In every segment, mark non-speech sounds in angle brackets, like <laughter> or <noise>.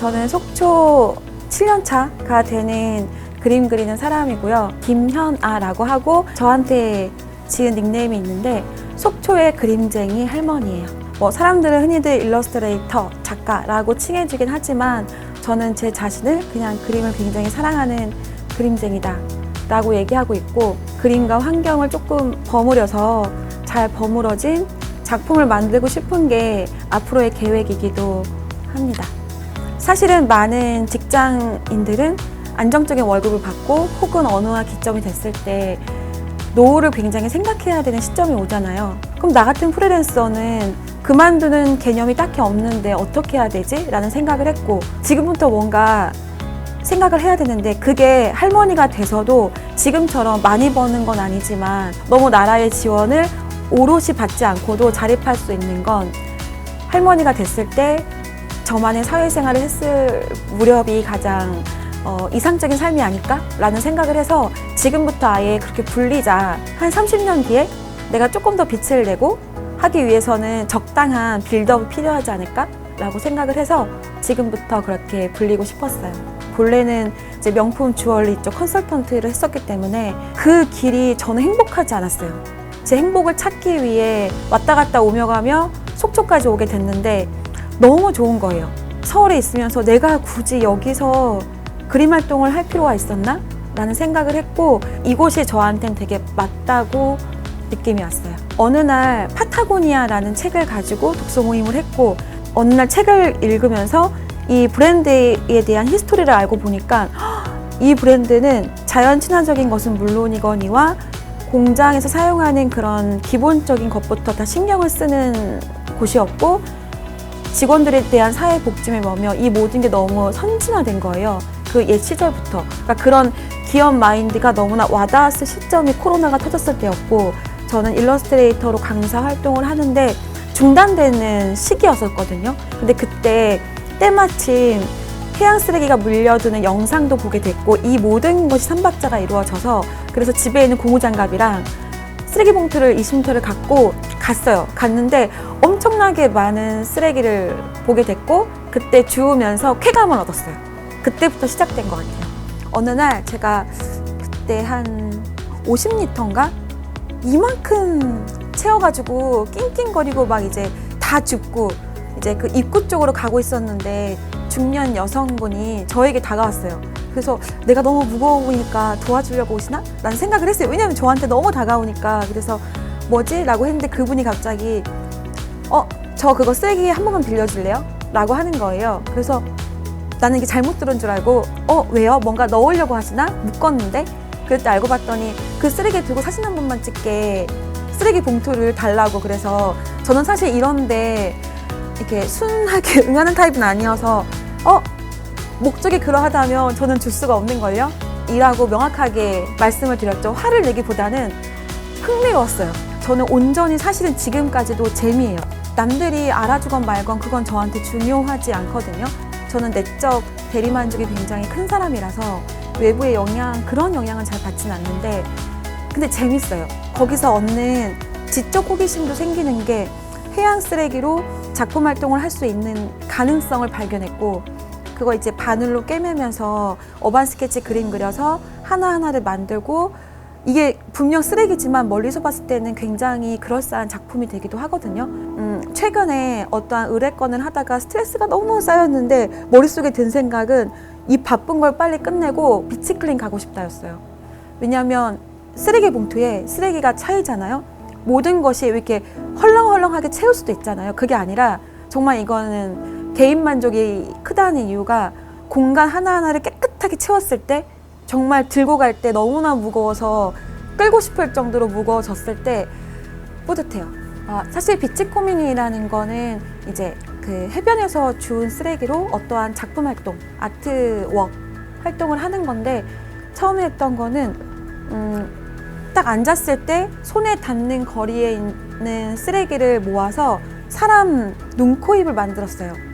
저는 속초 7년차가 되는 그림 그리는 사람이고요. 김현아라고 하고 저한테 지은 닉네임이 있는데 속초의 그림쟁이 할머니예요. 뭐 사람들은 흔히들 일러스트레이터, 작가라고 칭해주긴 하지만 저는 제 자신을 그냥 그림을 굉장히 사랑하는 그림쟁이다 라고 얘기하고 있고 그림과 환경을 조금 버무려서 잘 버무러진 작품을 만들고 싶은 게 앞으로의 계획이기도 합니다. 사실은 많은 직장인들은 안정적인 월급을 받고 혹은 어느한 기점이 됐을 때 노후를 굉장히 생각해야 되는 시점이 오잖아요. 그럼 나 같은 프리랜서는 그만두는 개념이 딱히 없는데 어떻게 해야 되지? 라는 생각을 했고 지금부터 뭔가 생각을 해야 되는데 그게 할머니가 돼서도 지금처럼 많이 버는 건 아니지만 너무 나라의 지원을 오롯이 받지 않고도 자립할 수 있는 건 할머니가 됐을 때 저만의 사회생활을 했을 무렵이 가장 어, 이상적인 삶이 아닐까라는 생각을 해서 지금부터 아예 그렇게 불리자 한 30년 뒤에 내가 조금 더 빛을 내고 하기 위해서는 적당한 빌드업이 필요하지 않을까라고 생각을 해서 지금부터 그렇게 불리고 싶었어요. 본래는 이제 명품 주얼리 쪽 컨설턴트를 했었기 때문에 그 길이 저는 행복하지 않았어요. 제 행복을 찾기 위해 왔다 갔다 오며 가며 속초까지 오게 됐는데 너무 좋은 거예요. 서울에 있으면서 내가 굳이 여기서 그림 활동을 할 필요가 있었나? 라는 생각을 했고 이곳이 저한테는 되게 맞다고 느낌이 왔어요. 어느 날 파타고니아라는 책을 가지고 독서 모임을 했고 어느 날 책을 읽으면서 이 브랜드에 대한 히스토리를 알고 보니까 이 브랜드는 자연 친화적인 것은 물론이거니와 공장에서 사용하는 그런 기본적인 것부터 다 신경을 쓰는 곳이었고 직원들에 대한 사회 복지에 뭐며 이 모든 게 너무 선진화된 거예요. 그 옛 시절부터. 그러니까 그런 기업 마인드가 너무나 와닿았을 시점이 코로나가 터졌을 때였고 저는 일러스트레이터로 강사 활동을 하는데 중단되는 시기였었거든요. 근데 그때 때마침 해양 쓰레기가 물려드는 영상도 보게 됐고 이 모든 것이 삼박자가 이루어져서 그래서 집에 있는 고무장갑이랑 쓰레기 봉투를 20m를 갖고 갔어요. 갔는데 엄청나게 많은 쓰레기를 보게 됐고 그때 주우면서 쾌감을 얻었어요. 그때부터 시작된 것 같아요. 어느 날 제가 그때 한 50리터인가 이만큼 채워가지고 낑낑거리고 막 이제 다 줍고 이제 그 입구 쪽으로 가고 있었는데 중년 여성분이 저에게 다가왔어요. 그래서 내가 너무 무거워 보이니까 도와주려고 오시나? 라는 생각을 했어요. 왜냐면 저한테 너무 다가오니까. 그래서 뭐지? 라고 했는데 그분이 갑자기 어, 저 그거 쓰레기 한 번만 빌려줄래요? 라고 하는 거예요. 그래서 나는 이게 잘못 들은 줄 알고 어, 왜요? 뭔가 넣으려고 하시나? 묶었는데? 그때 알고 봤더니 그 쓰레기 들고 사진 한 번만 찍게 쓰레기 봉투를 달라고 그래서 저는 사실 이런데 이렇게 순하게 <laughs> 응하는 타입은 아니어서 어 목적이 그러하다면 저는 줄 수가 없는 걸요. 이라고 명확하게 말씀을 드렸죠. 화를 내기보다는 흥미로웠어요. 저는 온전히 사실은 지금까지도 재미예요. 남들이 알아주건 말건 그건 저한테 중요하지 않거든요. 저는 내적 대리만족이 굉장히 큰 사람이라서 외부의 영향 그런 영향은 잘 받진 않는데 근데 재밌어요. 거기서 얻는 지적 호기심도 생기는 게 해양 쓰레기로 작품 활동을 할 수 있는 가능성을 발견했고 그거 이제 바늘로 꿰매면서 어반 스케치 그림 그려서 하나하나를 만들고 이게 분명 쓰레기지만 멀리서 봤을 때는 굉장히 그럴싸한 작품이 되기도 하거든요. 음, 최근에 어떠한 의뢰건을 하다가 스트레스가 너무 쌓였는데 머릿속에 든 생각은 이 바쁜 걸 빨리 끝내고 비치클린 가고 싶다였어요. 왜냐하면 쓰레기 봉투에 쓰레기가 차이잖아요. 모든 것이 이렇게 헐렁헐렁하게 채울 수도 있잖아요. 그게 아니라 정말 이거는 개인 만족이 크다는 이유가 공간 하나하나를 깨끗하게 채웠을 때 정말 들고 갈 때 너무나 무거워서 끌고 싶을 정도로 무거워졌을 때 뿌듯해요. 아, 사실 비치코민이라는 거는 이제 그 해변에서 주운 쓰레기로 어떠한 작품 활동, 아트웍 활동을 하는 건데 처음에 했던 거는 음, 딱 앉았을 때 손에 닿는 거리에 있는 쓰레기를 모아서 사람 눈, 코, 입을 만들었어요.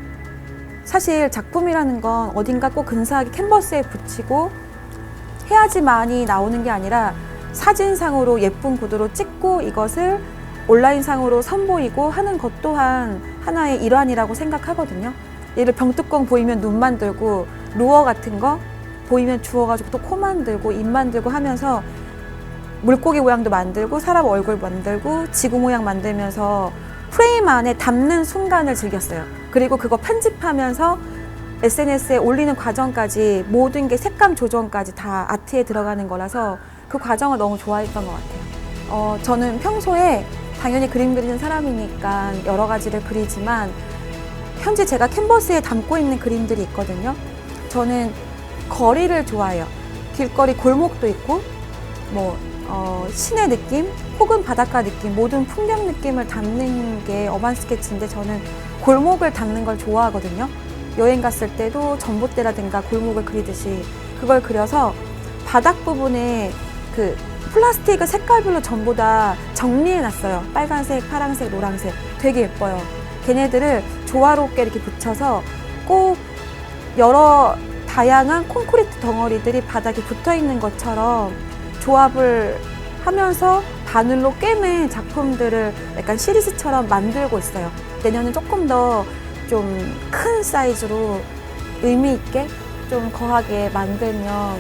사실 작품이라는 건 어딘가 꼭 근사하게 캔버스에 붙이고 해야지만이 나오는 게 아니라 사진상으로 예쁜 구도로 찍고 이것을 온라인상으로 선보이고 하는 것 또한 하나의 일환이라고 생각하거든요. 예를 병뚜껑 보이면 눈 만들고 루어 같은 거 보이면 주워가지고 또 코 만들고 입 만들고 하면서 물고기 모양도 만들고 사람 얼굴 만들고 지구 모양 만들면서 프레임 안에 담는 순간을 즐겼어요. 그리고 그거 편집하면서 SNS에 올리는 과정까지 모든 게 색감 조정까지 다 아트에 들어가는 거라서 그 과정을 너무 좋아했던 것 같아요. 어, 저는 평소에 당연히 그림 그리는 사람이니까 여러 가지를 그리지만 현재 제가 캔버스에 담고 있는 그림들이 있거든요. 저는 거리를 좋아해요. 길거리 골목도 있고, 뭐, 어, 시내 느낌, 혹은 바닷가 느낌, 모든 풍경 느낌을 담는 게 어반 스케치인데 저는 골목을 담는 걸 좋아하거든요. 여행 갔을 때도 전봇대라든가 골목을 그리듯이 그걸 그려서 바닥 부분에 그 플라스틱을 색깔별로 전부 다 정리해 놨어요. 빨간색, 파란색, 노란색. 되게 예뻐요. 걔네들을 조화롭게 이렇게 붙여서 꼭 여러 다양한 콘크리트 덩어리들이 바닥에 붙어 있는 것처럼 조합을 하면서 바늘로 꿰맨 작품들을 약간 시리즈처럼 만들고 있어요. 내년은 조금 더 좀 큰 사이즈로 의미 있게 좀 거하게 만들면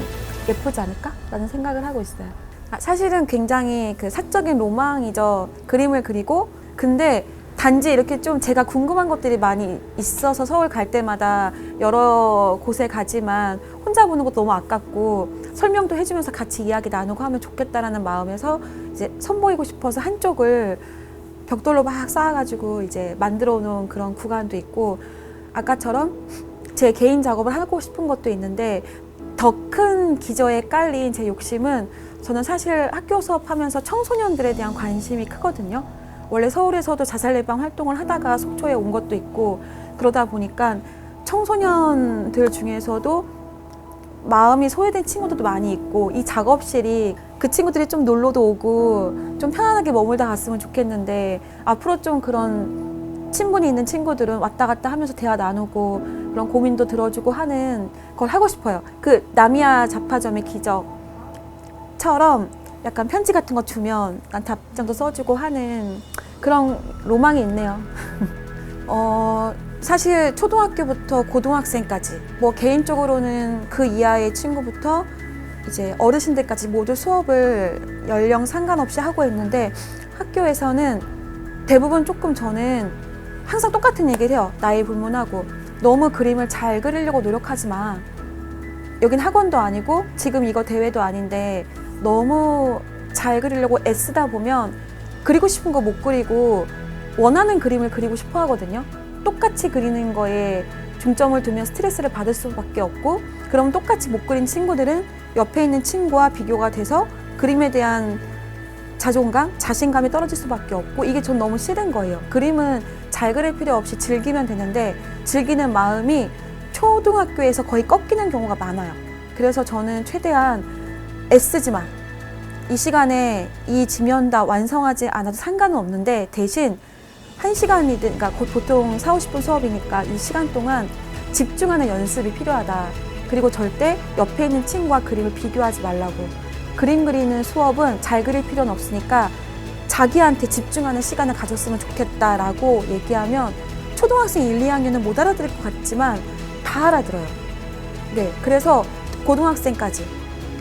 예쁘지 않을까라는 생각을 하고 있어요. 아, 사실은 굉장히 그 사적인 로망이죠. 그림을 그리고 근데 단지 이렇게 좀 제가 궁금한 것들이 많이 있어서 서울 갈 때마다 여러 곳에 가지만 혼자 보는 것도 너무 아깝고 설명도 해주면서 같이 이야기 나누고 하면 좋겠다라는 마음에서 이제 선보이고 싶어서 한쪽을 벽돌로 막 쌓아가지고 이제 만들어 놓은 그런 구간도 있고 아까처럼 제 개인 작업을 하고 싶은 것도 있는데 더 큰 기저에 깔린 제 욕심은 저는 사실 학교 수업하면서 청소년들에 대한 관심이 크거든요. 원래 서울에서도 자살 예방 활동을 하다가 속초에 온 것도 있고 그러다 보니까 청소년들 중에서도 마음이 소외된 친구들도 많이 있고 이 작업실이 그 친구들이 좀 놀러도 오고 좀 편안하게 머물다 갔으면 좋겠는데 앞으로 좀 그런 친분이 있는 친구들은 왔다 갔다 하면서 대화 나누고 그런 고민도 들어주고 하는 걸 하고 싶어요. 그 나미야 잡화점의 기적처럼 약간 편지 같은 거 주면 난 답장도 써주고 하는 그런 로망이 있네요. <laughs> 어, 사실 초등학교부터 고등학생까지 뭐 개인적으로는 그 이하의 친구부터 이제 어르신들까지 모두 수업을 연령 상관없이 하고 있는데 학교에서는 대부분 조금 저는 항상 똑같은 얘기를 해요. 나이 불문하고 너무 그림을 잘 그리려고 노력하지 마. 여긴 학원도 아니고 지금 이거 대회도 아닌데 너무 잘 그리려고 애쓰다 보면 그리고 싶은 거 못 그리고 원하는 그림을 그리고 싶어 하거든요. 똑같이 그리는 거에 중점을 두면 스트레스를 받을 수밖에 없고 그럼 똑같이 못 그린 친구들은 옆에 있는 친구와 비교가 돼서 그림에 대한 자존감, 자신감이 떨어질 수밖에 없고 이게 전 너무 싫은 거예요. 그림은 잘 그릴 필요 없이 즐기면 되는데 즐기는 마음이 초등학교에서 거의 꺾이는 경우가 많아요. 그래서 저는 최대한 애쓰지만 이 시간에 이 지면 다 완성하지 않아도 상관은 없는데 대신 한 시간이든 그러니까 곧 보통 4, 50분 수업이니까 이 시간 동안 집중하는 연습이 필요하다. 그리고 절대 옆에 있는 친구와 그림을 비교하지 말라고. 그림 그리는 수업은 잘 그릴 필요는 없으니까 자기한테 집중하는 시간을 가졌으면 좋겠다라고 얘기하면 초등학생 1, 2학년은 못 알아들을 것 같지만 다 알아들어요. 네. 그래서 고등학생까지.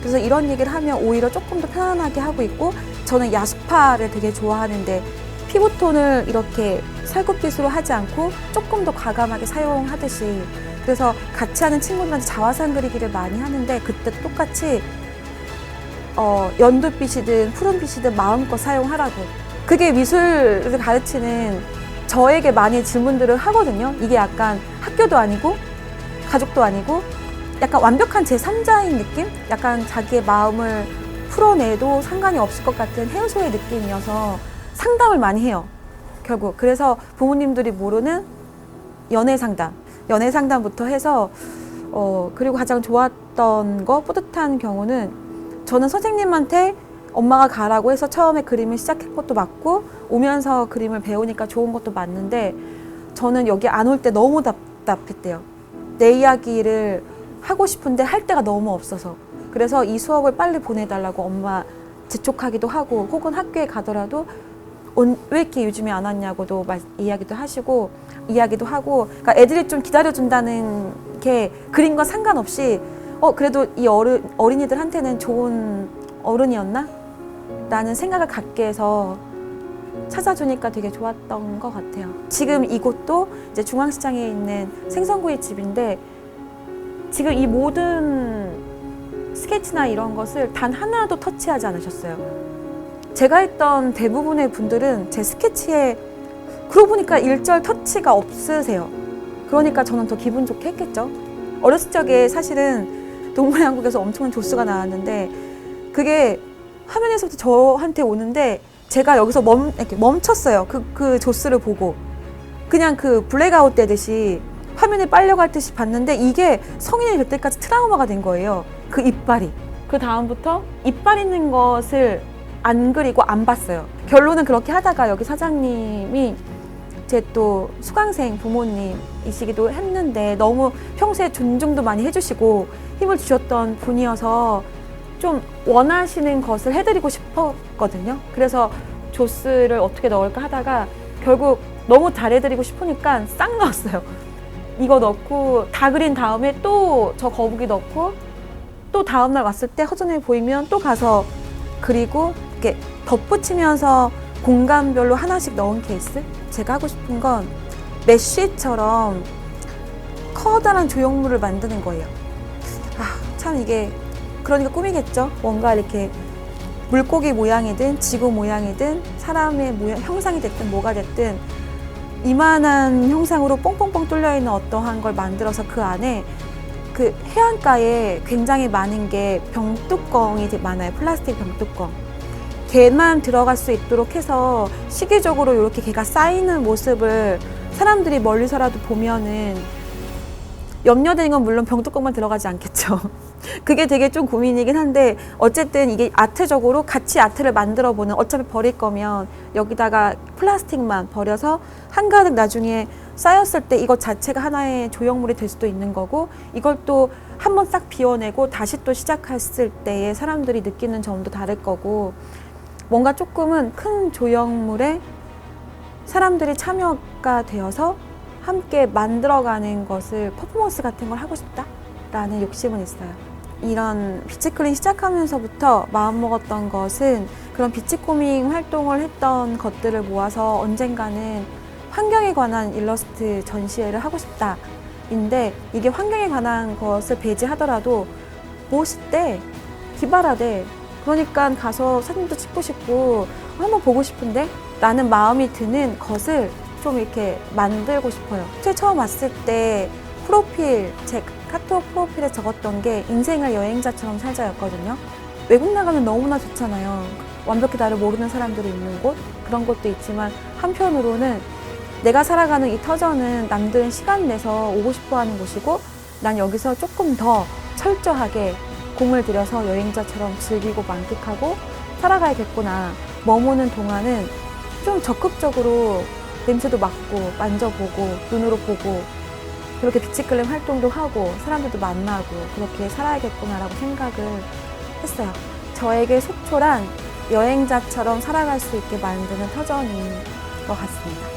그래서 이런 얘기를 하면 오히려 조금 더 편안하게 하고 있고 저는 야수파를 되게 좋아하는데 피부톤을 이렇게 살구빛으로 하지 않고 조금 더 과감하게 사용하듯이 그래서 같이 하는 친구들한테 자화상 그리기를 많이 하는데 그때 똑같이 어, 연두빛이든 푸른빛이든 마음껏 사용하라고 그게 미술을 가르치는 저에게 많이 질문들을 하거든요 이게 약간 학교도 아니고 가족도 아니고 약간 완벽한 제3자인 느낌? 약간 자기의 마음을 풀어내도 상관이 없을 것 같은 해소의 느낌이어서 상담을 많이 해요. 결국. 그래서 부모님들이 모르는 연애 상담. 연애 상담부터 해서, 어, 그리고 가장 좋았던 거, 뿌듯한 경우는 저는 선생님한테 엄마가 가라고 해서 처음에 그림을 시작한 것도 맞고, 오면서 그림을 배우니까 좋은 것도 맞는데, 저는 여기 안 올 때 너무 답답했대요. 내 이야기를 하고 싶은데 할 데가 너무 없어서. 그래서 이 수업을 빨리 보내달라고 엄마 재촉하기도 하고, 혹은 학교에 가더라도 온- 왜 이렇게 요즘에 안 왔냐고도 말, 이야기도 하시고 이야기도 하고 그러니까 애들이 좀 기다려준다는 게 그림과 상관없이 어 그래도 이 어른 어린이들한테는 좋은 어른이었나? 라는 생각을 갖게 해서 찾아주니까 되게 좋았던 것 같아요. 지금 이곳도 이제 중앙시장에 있는 생선구이 집인데 지금 이 모든 스케치나 이런 것을 단 하나도 터치하지 않으셨어요. 제가 했던 대부분의 분들은 제 스케치에 그러고 보니까 일절 터치가 없으세요. 그러니까 저는 더 기분 좋게 했겠죠. 어렸을 적에 사실은 동물의 왕국에서 엄청난 조수가 나왔는데 그게 화면에서부터 저한테 오는데 제가 여기서 멈, 이렇게 멈췄어요. 그, 그 조스를 보고. 그냥 그 블랙아웃 되듯이 화면에 빨려갈 듯이 봤는데 이게 성인이 될 때까지 트라우마가 된 거예요. 그 이빨이. 그 다음부터 이빨 있는 것을 안 그리고 안 봤어요. 결론은 그렇게 하다가 여기 사장님이 제 또 수강생 부모님이시기도 했는데 너무 평소에 존중도 많이 해주시고 힘을 주셨던 분이어서 좀 원하시는 것을 해드리고 싶었거든요. 그래서 조스를 어떻게 넣을까 하다가 결국 너무 잘해드리고 싶으니까 싹 넣었어요. 이거 넣고 다 그린 다음에 또 저 거북이 넣고 또 다음날 왔을 때 허전해 보이면 또 가서 그리고 이렇게 덧붙이면서 공간별로 하나씩 넣은 케이스? 제가 하고 싶은 건 메쉬처럼 커다란 조형물을 만드는 거예요. 아, 참 이게 그러니까 꿈이겠죠. 뭔가 이렇게 물고기 모양이든 지구 모양이든 사람의 모양, 형상이 됐든 뭐가 됐든 이만한 형상으로 뽕뽕뽕 뚫려 있는 어떠한 걸 만들어서 그 안에 그 해안가에 굉장히 많은 게 병뚜껑이 많아요. 플라스틱 병뚜껑. 개만 들어갈 수 있도록 해서 시기적으로 이렇게 개가 쌓이는 모습을 사람들이 멀리서라도 보면은 염려되는 건 물론 병뚜껑만 들어가지 않겠죠. <laughs> 그게 되게 좀 고민이긴 한데 어쨌든 이게 아트적으로 같이 아트를 만들어 보는 어차피 버릴 거면 여기다가 플라스틱만 버려서 한가득 나중에 쌓였을 때 이것 자체가 하나의 조형물이 될 수도 있는 거고 이걸 또 한번 싹 비워내고 다시 또 시작했을 때에 사람들이 느끼는 점도 다를 거고 뭔가 조금은 큰 조형물에 사람들이 참여가 되어서 함께 만들어가는 것을 퍼포먼스 같은 걸 하고 싶다라는 욕심은 있어요. 이런 비치클린 시작하면서부터 마음먹었던 것은 그런 비치코밍 활동을 했던 것들을 모아서 언젠가는 환경에 관한 일러스트 전시회를 하고 싶다 인데 이게 환경에 관한 것을 배제하더라도 멋있대, 기발하대. 그러니까 가서 사진도 찍고 싶고 한번 보고 싶은데 라는 마음이 드는 것을 좀 이렇게 만들고 싶어요. 최 처음 왔을 때 프로필, 제 카톡 프로필에 적었던 게 인생을 여행자처럼 살자였거든요. 외국 나가면 너무나 좋잖아요. 완벽히 나를 모르는 사람들이 있는 곳, 그런 것도 있지만 한편으로는 내가 살아가는 이 터전은 남들은 시간 내서 오고 싶어 하는 곳이고 난 여기서 조금 더 철저하게 공을 들여서 여행자처럼 즐기고 만끽하고 살아가야겠구나. 머무는 동안은 좀 적극적으로 냄새도 맡고 만져보고 눈으로 보고 그렇게 비치클림 활동도 하고 사람들도 만나고 그렇게 살아야겠구나라고 생각을 했어요. 저에게 속초란 여행자처럼 살아갈 수 있게 만드는 터전인 것 같습니다.